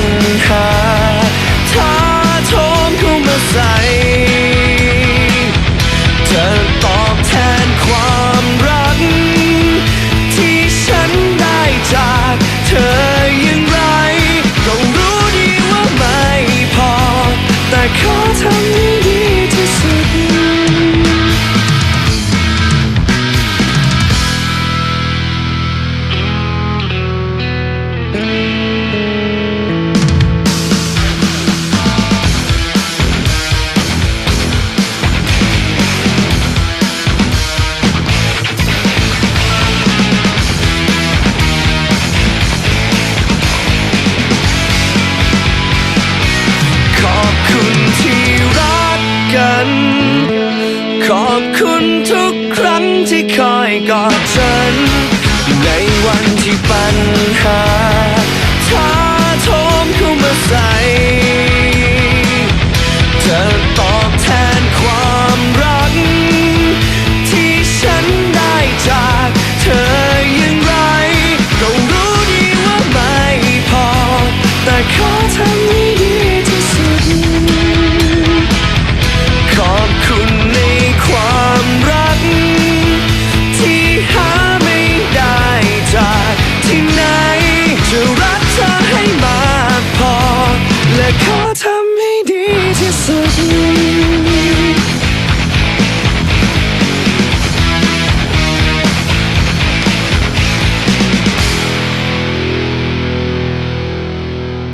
ญหาท้าโทมเข้ามาใส่ัน ขอบคุณทุกครั้งที่คอยกอดฉัน ในวันที่ปัญหาท้า contact